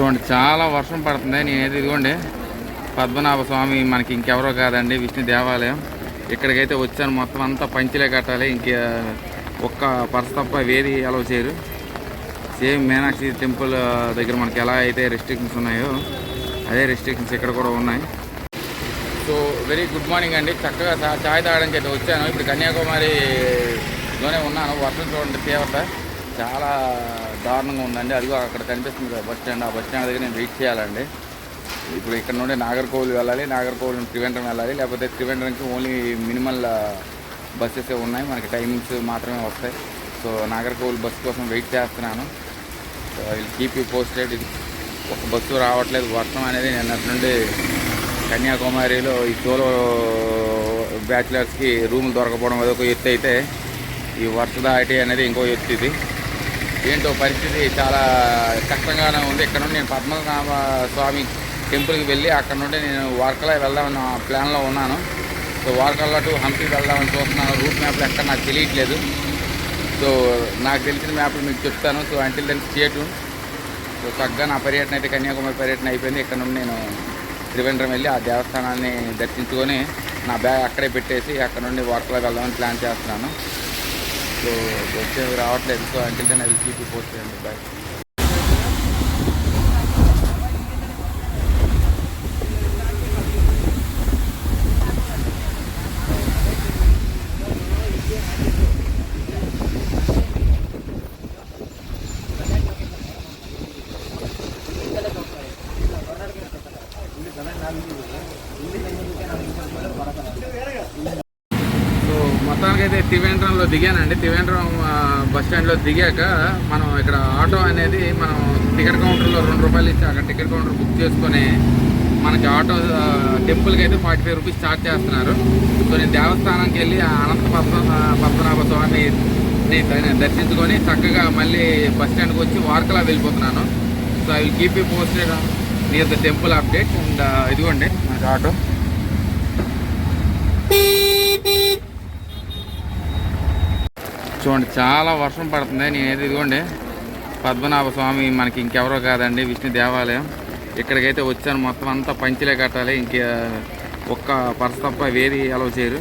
చూడండి చాలా వర్షం పడుతుంది. నేనైతే ఇదిగోండి పద్మనాభ స్వామి మనకి ఇంకెవరో కాదండి విష్ణు దేవాలయం. ఇక్కడికైతే వచ్చాను. మొత్తం అంతా పంచిలే కట్టాలి. ఇంక ఒక్క పర్స్ తప్ప వేది అలవ్ చేయరు. సేమ్ మీనాక్షి టెంపుల్ దగ్గర మనకి ఎలా అయితే రెస్ట్రిక్షన్స్ ఉన్నాయో అదే రెస్ట్రిక్షన్స్ ఇక్కడ కూడా ఉన్నాయి. సో వెరీ గుడ్ మార్నింగ్ అండి. చక్కగా చా- చాయ్ తాగడానికి అయితే వచ్చాను. ఇప్పుడు కన్యాకుమారిలోనే ఉన్నాను. వర్షం చూడండి తీవ్రత. చాలా దారుణంగా ఉందండి. అదిగో అక్కడ కనిపిస్తుంది కదా బస్ స్టాండ్. ఆ బస్ స్టాండ్ దగ్గర నేను వెయిట్ చేయాలండి. ఇప్పుడు ఇక్కడ నుండి నాగర్కోవిల్ వెళ్ళాలి నాగర్కోవిల్ త్రివేంద్రం వెళ్ళాలి లేకపోతే త్రివేంద్రంకి ఓన్లీ మినిమల్ బస్సెస్ ఉన్నాయి. మనకి టైమింగ్స్ మాత్రమే వస్తాయి. సో నాగర్కోవిల్ బస్ కోసం వెయిట్ చేస్తున్నాను. So I will keep you posted. ఒక బస్సు రావట్లేదు. వర్షం అనేది నిన్నటి నుండి కన్యాకుమారిలో ఈ సోలో బ్యాచిలర్స్కి రూములు దొరకపోవడం అదొక ఎత్తు అయితే ఈ వర్ష దాటి అనేది ఇంకో ఎత్తు ఇది. ఏంటో పరిస్థితి చాలా కష్టంగానే ఉంది. ఇక్కడ నుండి నేను పద్మనాభ స్వామి టెంపుల్కి వెళ్ళి అక్కడ నుండి నేను వార్కలా వెళ్దామన్న ప్లాన్లో ఉన్నాను. సో వార్కల్లా టు హంపి వెళ్దామని చూస్తున్నాను. రూట్ మ్యాప్లు ఎక్కడ నాకు తెలియట్లేదు. సో నాకు తెలిసిన మ్యాప్లు మీకు చెప్తాను. సో అంటే దెన్ స్టేటు సో చక్కగా నా పర్యటన అయితే కన్యాకుమారి పర్యటన అయిపోయింది. ఇక్కడ నుండి నేను త్రివేంద్రం వెళ్ళి ఆ దేవస్థానాన్ని దర్శించుకొని నా బ్యాగ్ అక్కడే పెట్టేసి అక్కడ నుండి వార్కలా వెళ్దామని ప్లాన్ చేస్తున్నాను. సో వచ్చే రావట్లేదు. So until then I will keep post చేయండి బాయ్ సో త్రివేంద్రంలో దిగానండి. త్రివేంద్రం బస్ స్టాండ్లో దిగాక మనం ఇక్కడ ఆటో అనేది మనం టికెట్ కౌంటర్లో రెండు రూపాయలు ఇచ్చి అక్కడ టికెట్ కౌంటర్ బుక్ చేసుకొని మనకి ఆటో టెంపుల్కి అయితే ఫార్టీ ఫైవ్ రూపీస్ ఛార్జ్ చేస్తున్నారు. సో నేను దేవస్థానానికి వెళ్ళి అనంత పద్మనాభ స్వామిని దర్శించుకొని చక్కగా మళ్ళీ బస్ స్టాండ్కి వచ్చి వార్కలా వెళ్ళిపోతున్నాను. So I will keep you posted near the temple update and ఇదిగోండి మనకి ఆటో. చూడండి చాలా వర్షం పడుతుంది. నేనైతే ఇదిగోండి పద్మనాభ స్వామి మనకి ఇంకెవరో కాదండి విష్ణు దేవాలయం. ఇక్కడికైతే వచ్చాను. మొత్తం అంతా పంచిలే కట్టాలి. ఇంక ఒక్క పర్స తప్ప వేది అలవ్ చేయరు.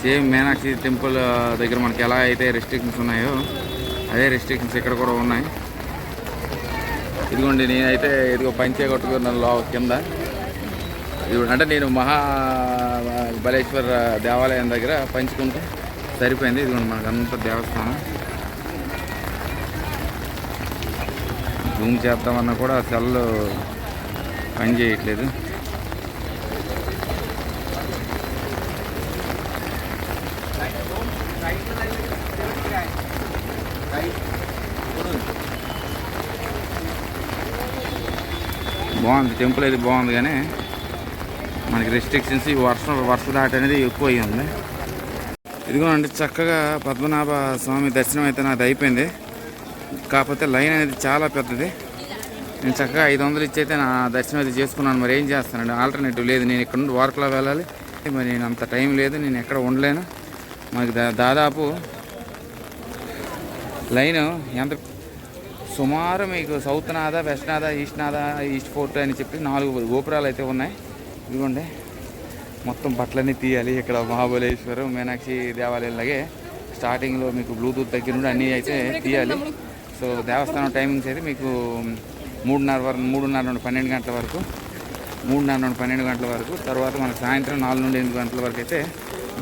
సేమ్ మీనాక్షి టెంపుల్ దగ్గర మనకి ఎలా అయితే రెస్ట్రిక్షన్స్ ఉన్నాయో అదే రెస్ట్రిక్షన్స్ ఇక్కడ కూడా ఉన్నాయి. ఇదిగోండి నేనైతే ఇదిగో పంచే కొట్టుకున్నాను లో కింద. ఇది అంటే నేను మహా బలేశ్వర దేవాలయం దగ్గర పంచుకుంటే సరిపోయింది. ఇదిగోండి మనకు అంత దేవస్థానం. జూమ్ చేద్దామన్నా కూడా సెల్ పని చేయట్లేదు. బాగుంది. టెంపుల్ అయితే బాగుంది కానీ మనకి రెస్ట్రిక్షన్స్ ఈ వర్షం వర్ష దాటి అనేది ఎక్కువ అయ్యి ఉంది ఇదిగోనండి చక్కగా పద్మనాభ స్వామి దర్శనం అయితే నాది అయిపోయింది. కాకపోతే లైన్ అనేది చాలా పెద్దది. నేను చక్కగా ఐదు వందలు ఇచ్చి అయితే నా దర్శనం అయితే చేసుకున్నాను. మరి ఏం చేస్తానండి? ఆల్టర్నేటివ్ లేదు. నేను ఇక్కడ నుండి వార్కలో వెళ్ళాలి. మరి నేను అంత టైం లేదు. నేను ఎక్కడ ఉండలేను. మనకి దా- దాదాపు లైన్ ఎంత? సుమారు మీకు సౌత్ నాదా వెస్ట్ నాదా ఈస్ట్ నాదా ఈస్ట్ ఫోర్ట్ అని చెప్పి నాలుగు గోపురాలు అయితే ఉన్నాయి. ఇదిగోండి. మొత్తం బట్టలన్నీ తీయాలి. ఇక్కడ మహాబలేశ్వరం మీనాక్షి దేవాలయంలాగే స్టార్టింగ్లో మీకు బ్లూటూత్ దగ్గర నుండి అన్నీ అయితే తీయాలి. సో దేవస్థానం టైమింగ్స్ అయితే మీకు మూడున్నర వరకు మూడున్నర నుండి పన్నెండు గంటల వరకు మూడున్నర నుండి పన్నెండు గంటల వరకు తర్వాత మనకు సాయంత్రం నాలుగు నుండి ఎనిమిది గంటల వరకు అయితే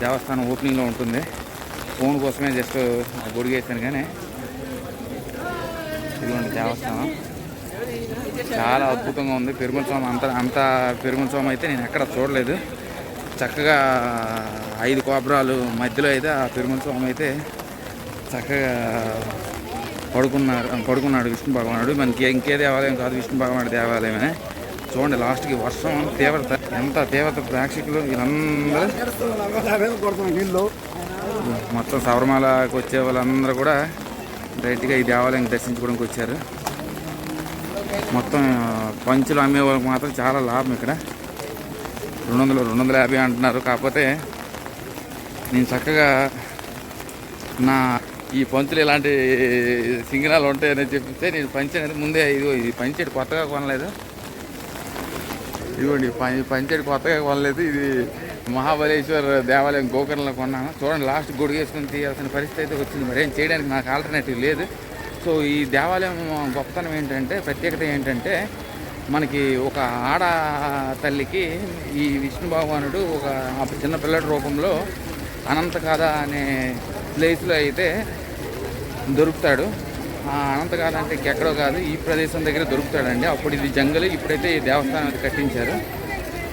దేవస్థానం ఓపెనింగ్లో ఉంటుంది. ఫోన్ కోసమే జస్ట్ గొడిగేసాను కానీ ఇదిగోండి దేవస్థానం. చాలా అద్భుతంగా ఉంది. పెరుమల స్వామి అంత అంత పెరుమల స్వామి అయితే నేను ఎక్కడ చూడలేదు. చక్కగా ఐదు కోపురాలు మధ్యలో అయితే ఆ తిరుమల స్వామి అయితే చక్కగా పడుకున్నారు పడుకున్నాడు విష్ణు భగవానుడు. మనకి ఇంకే దేవాలయం కాదు విష్ణు భగవానుడి దేవాలయమే చూడండి లాస్ట్కి వర్షం తీవ్రత ఎంత తీవ్రత ప్రేక్షకులు వీళ్ళందరూ. మొత్తం శబరిమలకి వచ్చే వాళ్ళందరూ కూడా డైరెక్ట్గా ఈ దేవాలయం దర్శించుకోవడానికి వచ్చారు. మొత్తం పంచులు అమ్మే వాళ్ళకి మాత్రం చాలా లాభం ఇక్కడ. రెండు వందలు రెండు వందల యాభై అంటున్నారు. కాకపోతే నేను చక్కగా నా ఈ పంచులు ఇలాంటి సింగనాలు ఉంటాయని చెప్తే నేను పంచాను ముందే ఇది ఇది పంచేటి కొత్తగా కొనలేదు. ఇదిగోండి పంచేటి కొత్తగా కొనలేదు. ఇది మహాబలేశ్వర్ దేవాలయం గోకర్ణలో కొన్నాను. చూడండి లాస్ట్ గొడుగు వేసుకుని తీయాల్సిన పరిస్థితి అయితే వచ్చింది. మరి ఏం చేయడానికి నాకు ఆల్టర్నేటివ్ లేదు. సో ఈ దేవాలయం గొప్పతనం ఏంటంటే ప్రత్యేకత ఏంటంటే మనకి ఒక ఆడ తల్లికి ఈ విష్ణు భగవానుడు ఒక చిన్న పిల్లడి రూపంలో అనంతగాథ అనే ప్లేస్లో అయితే దొరుకుతాడు. ఆ అనంతగాథ అంటే ఎక్కడో కాదు ఈ ప్రదేశం దగ్గర దొరుకుతాడండి. అప్పుడు ఇది జంగల్ ఇప్పుడైతే ఈ దేవస్థానం అది కట్టించారు.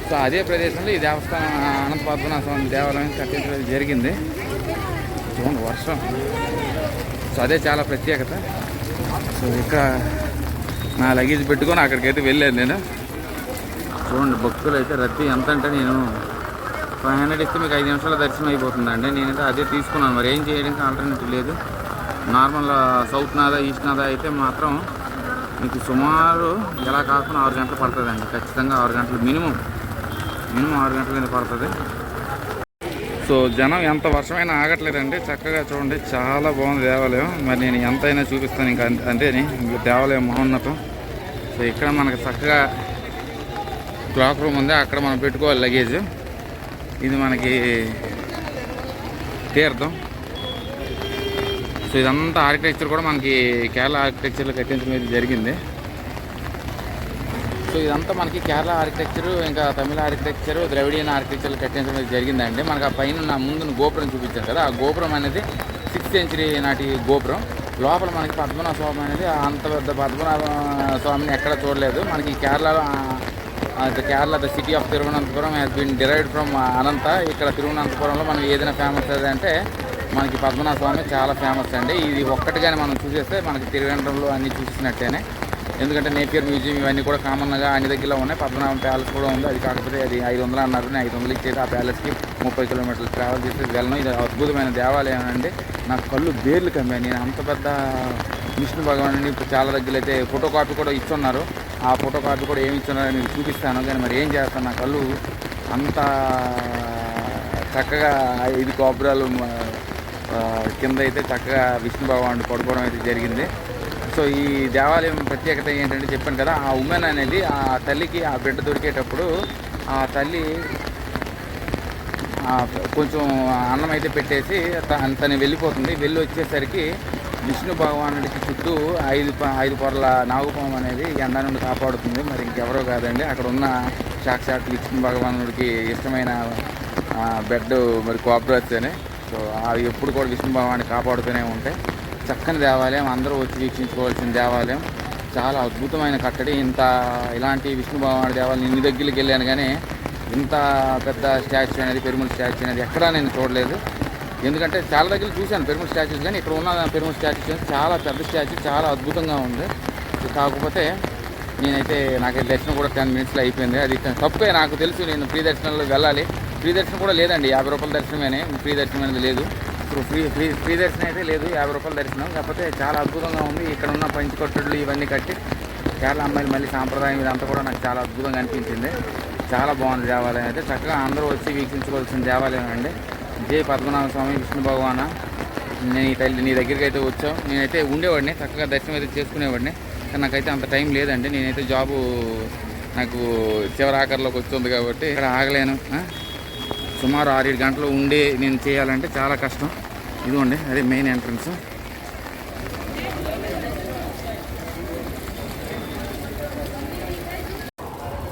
సో అదే ప్రదేశంలో ఈ దేవస్థానం అనంత పద్మనాభ స్వామి దేవాలయం కట్టించడం జరిగింది. చూడండి వర్షం. సో అదే చాలా ప్రత్యేకత. సో ఇక్కడ నా లగేజ్ పెట్టుకొని అక్కడికైతే వెళ్ళాను నేను. చూడండి భక్తులు అయితే రద్దీ ఎంత అంటే నేను ఫైవ్ హండ్రెడ్ ఇస్తే మీకు ఐదు నిమిషాల దర్శనం అయిపోతుందండి. నేనైతే అదే తీసుకున్నాను. మరి ఏం చేయడానికి ఆల్టర్నేటివ్ లేదు. నార్మల్ సౌత్ నాదా ఈస్ట్ నాదా అయితే మాత్రం మీకు సుమారు ఎలా కాకుండా ఆరు గంటలు పడుతుందండి. ఖచ్చితంగా ఆరు గంటలు మినిమం. మినిమం ఆరు గంటల మీద పడుతుంది. సో జనం ఎంత వర్షమైనా ఆగట్లేదండి. చక్కగా చూడండి చాలా బాగుంది దేవాలయం. మరి నేను ఎంతైనా చూపిస్తాను ఇంకా అంతే- అంతేని దేవాలయం మహోన్నతం. సో ఇక్కడ మనకు చక్కగా క్లాక్ రూమ్ ఉంది. అక్కడ మనం పెట్టుకోవాలి లగేజ్. ఇది మనకి తీర్థం. సో ఇదంతా ఆర్కిటెక్చర్ కూడా మనకి కేరళ ఆర్కిటెక్చర్లో కట్టించడం అనేది జరిగింది. సో ఇదంతా మనకి కేరళ ఆర్కిటెక్చర్ ఇంకా తమిళ ఆర్కిటెక్చర్ ద్రవిడియన్ ఆర్కిటెక్చర్ కట్టించడం జరిగిందండి. మనకు ఆ పైన ముందు గోపురం చూపించాను కదా ఆ గోపురం అనేది సిక్స్త్ సెంచరీ నాటి గోపురం. లోపల మనకి పద్మనాభ స్వామి అనేది అంత పెద్ద పద్మనాభ స్వామిని ఎక్కడ చూడలేదు. మనకి కేరళలో Kerala the city of Thiruvananthapuram has been derived from Anantha. ఇక్కడ తిరువనంతపురంలో మనం ఏదైనా ఫేమస్ అంటే మనకి పద్మనాభ స్వామి చాలా ఫేమస్ అండి. ఇది ఒక్కటిగానే మనం చూసేస్తే మనకి తిరువనంతపురంలో అన్ని చూసినట్టేనే. ఎందుకంటే నేపియర్ మ్యూజియం ఇవన్నీ కూడా కామన్గా అన్ని దగ్గరలో ఉన్నాయి. పద్మనాభం ప్యాలెస్ కూడా ఉంది. అది కాకపోతే అది ఐదు వందలు అన్నారు నేను ఐదు వందలు ఇచ్చేది ఆ ప్యాలెస్కి ముప్పై కిలోమీటర్లు ట్రావెల్ చేసి వెళ్ళను ఇది అద్భుతమైన దేవాలయం అండి. నాకు కళ్ళు బేర్లు కమ్మాయి నేను అంత పెద్ద విష్ణు భగవాన్ ఇప్పుడు చాలా దగ్గర అయితే ఫోటో కాపీ కూడా ఇస్తున్నారు ఆ ఫోటో కాపీ కూడా ఏమి ఇస్తున్నారో మీకు చూపిస్తాను కానీ మరి ఏం చేస్తాను? నా కళ్ళు అంత చక్కగా ఐదు గోపురాలు కింద అయితే చక్కగా విష్ణు భగవానుడు పడుకోవడం అయితే జరిగింది. సో ఈ దేవాలయం ప్రత్యేకత ఏంటంటే చెప్పాను కదా ఆ ఉమెన్ అనేది ఆ తల్లికి ఆ బిడ్డ దొరికేటప్పుడు ఆ తల్లి కొంచెం అన్నం అయితే పెట్టేసి త- తను వెళ్ళిపోతుంది. వెళ్ళి వచ్చేసరికి విష్ణు భగవానుడికి చుట్టూ ఐదు ప- ఐదు పొరల నాగుపాము అనేది ఎండ నుండి కాపాడుతుంది. మరి ఇంకెవరో కాదండి. అక్కడ ఉన్న సాక్షాత్ విష్ణు భగవానుడికి ఇష్టమైన బెడ్ మరి కోబ్రాస్ అని. సో అవి ఎప్పుడు కూడా విష్ణు భగవాన్ని కాపాడుతూనే ఉంటాయి. చక్కని దేవాలయం అందరూ వచ్చి వీక్షించుకోవాల్సిన దేవాలయం. చాలా అద్భుతమైన కట్టడి. ఇంత ఇలాంటి విష్ణు దేవాలయం ఇన్ని దగ్గరికి వెళ్ళాను కానీ ఇంత పెద్ద స్టాచ్యూ అనేది పెరుమల స్టాచ్యూ అనేది ఎక్కడా నేను చూడలేదు. ఎందుకంటే చాలా దగ్గర చూశాను పెరుమల స్టాచ్యూస్ కానీ ఇక్కడ ఉన్న పెరుమల స్టాచ్యూస్ చాలా పెద్ద స్టాచ్యూ చాలా అద్భుతంగా ఉంది. కాకపోతే నేనైతే నాకు దర్శనం కూడా టెన్ మినిట్స్లో అయిపోయింది. అది తప్పే నాకు తెలుసు నేను ప్రీ దర్శనంలో వెళ్ళాలి. ప్రీ దర్శనం కూడా లేదండి. యాభై రూపాయల దర్శనమేనే. ప్రీ దర్శనం అనేది లేదు. ఇప్పుడు ఫ్రీ ఫ్రీ ఫ్రీ దర్శనం అయితే లేదు యాభై రూపాయల దర్శనం. కాకపోతే చాలా అద్భుతంగా ఉంది. ఇక్కడ ఉన్న పంచికొట్టుళ్ళు ఇవన్నీ కట్టి కేరళ అమ్మాయిలు మళ్ళీ సాంప్రదాయం ఇదంతా కూడా నాకు చాలా అద్భుతంగా అనిపించింది. చాలా బాగుంది దేవాలయం అయితే. చక్కగా అందరూ వచ్చి వీక్షించుకోవాల్సిన దేవాలయం అండి. జై పద్మనాభ స్వామి విష్ణు భగవాన. నేను ఈ తల్లి నీ దగ్గరికి అయితే వచ్చాం. నేనైతే ఉండేవాడిని చక్కగా దర్శనం అయితే చేసుకునేవాడిని. కానీ నాకైతే అంత టైం లేదండి. నేనైతే జాబు నాకు చివరి ఆఖరిలోకి వస్తుంది కాబట్టి ఇక్కడ ఆగలేను. సుమారు ఆరేడు గంటలు ఉండి నేను చేయాలంటే చాలా కష్టం. ఇదిగోండి అదే మెయిన్ ఎంట్రన్స్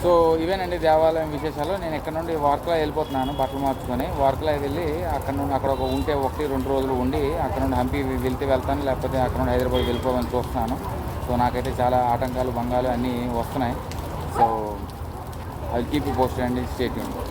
సో ఇవేనండి దేవాలయం విశేషాలు. నేను ఇక్కడ నుండి వార్కలా వెళ్ళిపోతున్నాను బట్టలు మార్చుకొని. వార్కలా వెళ్ళి అక్కడ నుండి అక్కడ ఒక ఉంటే ఒకటి రెండు రోజులు ఉండి అక్కడ నుండి హంపి వెళ్తే వెళ్తాను లేకపోతే అక్కడ నుండి హైదరాబాద్ వెళ్ళిపోవాలని చూస్తున్నాను. సో నాకైతే చాలా ఆటంకాలు భంగాలు అన్నీ వస్తున్నాయి. సో అది కీప్ పోస్ట్ అండి స్టేట్